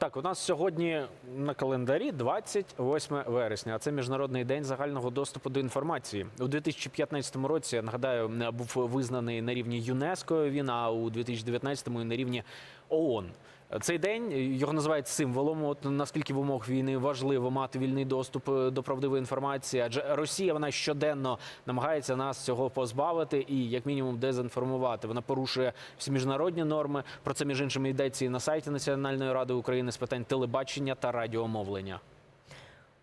Так, у нас сьогодні на календарі 28 вересня. А це міжнародний день загального доступу до інформації. У 2015 році я нагадаю був визнаний на рівні ЮНЕСКО. Він а у 2019-му і на рівні ООН. Цей день його називають символом. От наскільки в умовах війни важливо мати вільний доступ е, до правдивої інформації, адже Росія вона щоденно намагається нас цього позбавити і як мінімум дезінформувати. Вона порушує всі міжнародні норми. Про це між іншим йдеться і на сайті Національної ради України з питань телебачення та радіомовлення.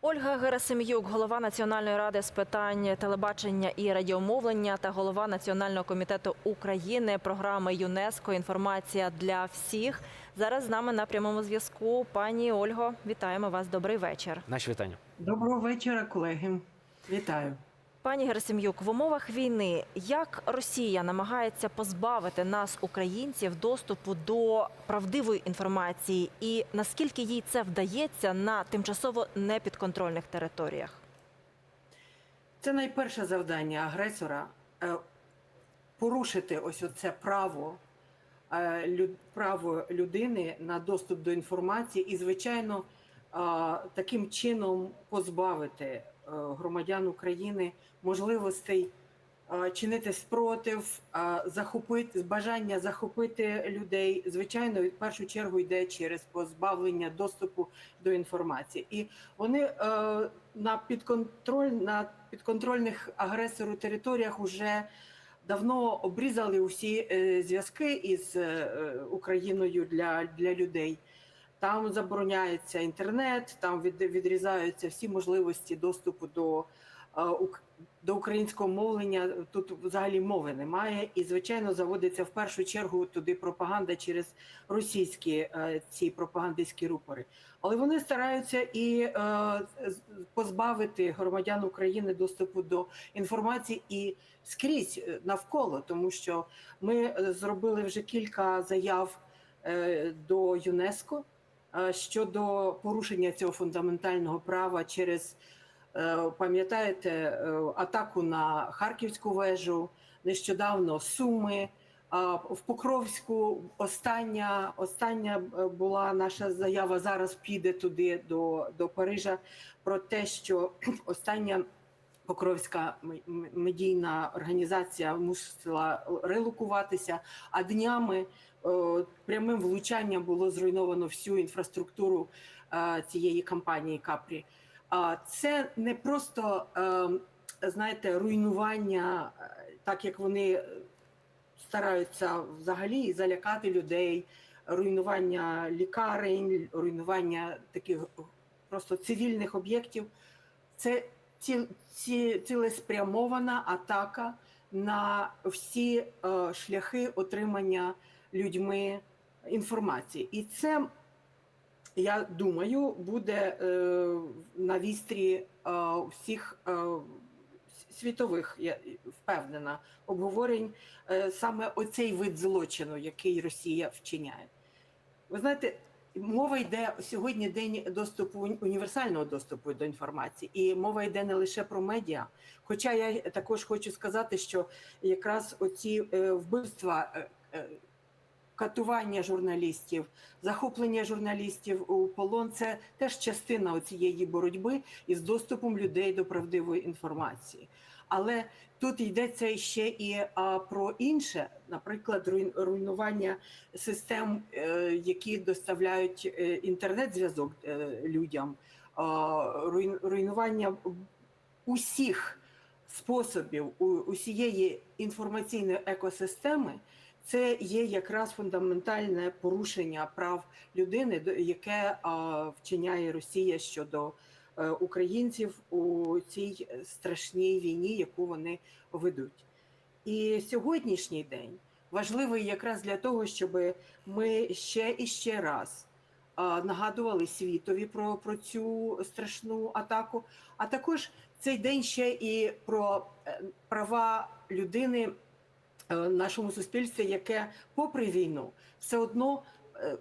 Ольга Герасим'юк, голова Національної ради з питань телебачення і радіомовлення та голова Національного комітету України програми ЮНЕСКО Інформація для всіх. Зараз з нами на прямому зв'язку. Пані Ольго, вітаємо вас. Добрий вечір. Наші вітання. Доброго вечора, колеги. Вітаю. Пані Герасим'юк, в умовах війни як Росія намагається позбавити нас, українців, доступу до правдивої інформації, і наскільки їй це вдається на тимчасово непідконтрольних територіях? Це найперше завдання агресора е, порушити ось оце право, е, право людини на доступ до інформації і, звичайно, таким чином позбавити громадян України можливостей е, чинити спротив, е, захопити бажання захопити людей. Звичайно, в першу чергу йде через позбавлення доступу до інформації. І вони е, на підконтроль на підконтрольних агресору територіях вже давно обрізали усі е, зв'язки із е, Україною для, для людей. Там забороняється інтернет, там від, відрізаються всі можливості доступу до, е, до українського мовлення. Тут взагалі мови немає. І, звичайно, заводиться в першу чергу туди пропаганда через російські е, ці пропагандистські рупори. Але вони стараються і е, позбавити громадян України доступу до інформації і скрізь навколо, тому що ми зробили вже кілька заяв до ЮНЕСКО щодо порушення цього фундаментального права через. е, Пам'ятаєте е, атаку на Харківську вежу, нещодавно Суми, в Покровську остання, остання е, була наша заява. Зараз піде туди до, до Парижа про те, що остання Покровська медійна організація мусила релокуватися. А днями прямим влучанням було зруйновано всю інфраструктуру е, цієї компанії Капрі. Це не просто е, знаєте руйнування, е, так як вони стараються взагалі залякати людей, руйнування лікарень, руйнування таких просто цивільних об'єктів. Це ці, ці, цілеспрямована атака на всі е, шляхи отримання людьми інформації. І це, я думаю, буде е, на вістрі е, всіх світових, я впевнена, обговорень саме оцей вид злочину, який Росія вчиняє. Ви знаєте, мова йде сьогодні день доступу універсального доступу до інформації, і мова йде не лише про медіа. Хоча я також хочу сказати, що якраз оці е, вбивства. е, е, Катування журналістів, захоплення журналістів у полон це теж частина цієї боротьби із доступом людей до правдивої інформації. Але тут йдеться ще і про інше, наприклад, руйн- руйнування систем, е, які доставляють е, інтернет-зв'язок е, людям, руйнування усіх способів усієї інформаційної екосистеми. Це є якраз фундаментальне порушення прав людини, яке вчиняє Росія щодо українців у цій страшній війні, яку вони ведуть. І сьогоднішній день важливий якраз для того, щоб ми ще і ще раз нагадували світові про, про цю страшну атаку. А також цей день ще і про е, права людини е, нашому суспільстві, яке, попри війну, все одно е,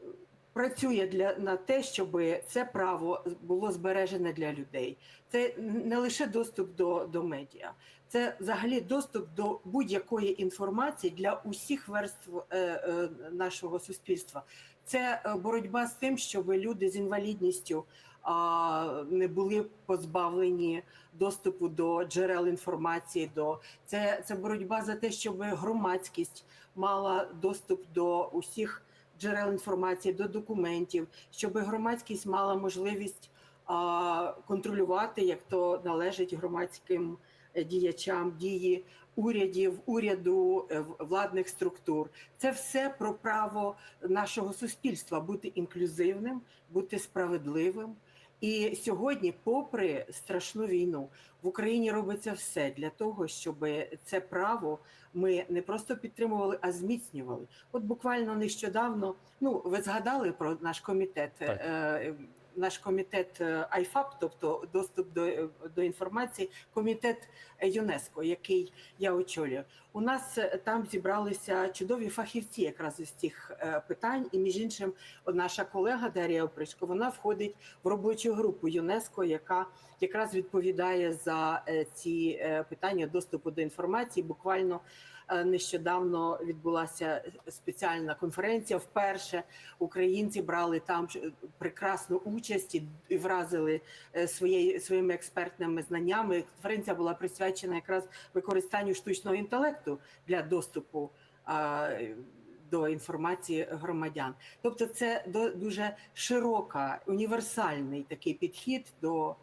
працює для на те, щоб це право було збережене для людей. Це не лише доступ до, до медіа, це взагалі доступ до будь-якої інформації для усіх верств е, е, нашого суспільства. Це е, боротьба з тим, щоб люди з інвалідністю а, не були позбавлені доступу до джерел інформації. До це, це боротьба за те, щоб громадськість мала доступ до усіх джерел інформації, до документів, щоб громадськість мала можливість контролювати, як то належить громадським е, діячам дії урядів, уряду, е, владних структур. Це все про право нашого суспільства бути інклюзивним, бути справедливим. І сьогодні, попри страшну війну, в Україні робиться все для того, щоб це право ми не просто підтримували, а зміцнювали. От буквально нещодавно, ну ви згадали про наш комітет. Так. Наш комітет е, IFAP, тобто доступ до, е, до інформації, комітет е, ЮНЕСКО, який я очолюю. У нас там зібралися чудові фахівці якраз із цих питань. І між іншим, наша колега Дар'я Опришко, вона входить в робочу групу ЮНЕСКО, яка якраз відповідає за ці питання доступу до інформації. Буквально нещодавно відбулася спеціальна конференція. Вперше українці брали там е, прекрасну участь і- вразили е, своєю своїми експертними знаннями. Конференція була присвячена якраз використанню штучного інтелекту для доступу. До інформації громадян, тобто це до- дуже широка, універсальний такий підхід до, е,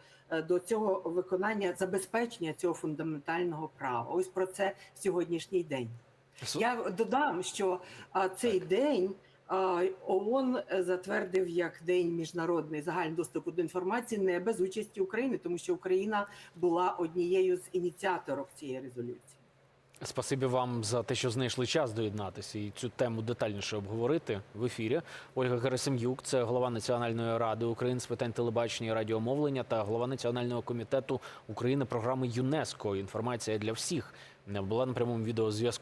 до цього виконання забезпечення цього фундаментального права. Ось про це сьогоднішній день. Я додам, що цей день ООН затвердив як день міжнародний загальний доступу до інформації не без участі України, тому що Україна була однією з ініціаторів цієї резолюції. Спасибі вам за те, що знайшли час доєднатися і цю тему детальніше обговорити в ефірі. Ольга Герасим'юк, це голова Національної ради України з питань телебачення і радіомовлення та голова Національного комітету України програми ЮНЕСКО. Інформація для всіх була на прямому відеозв'язку.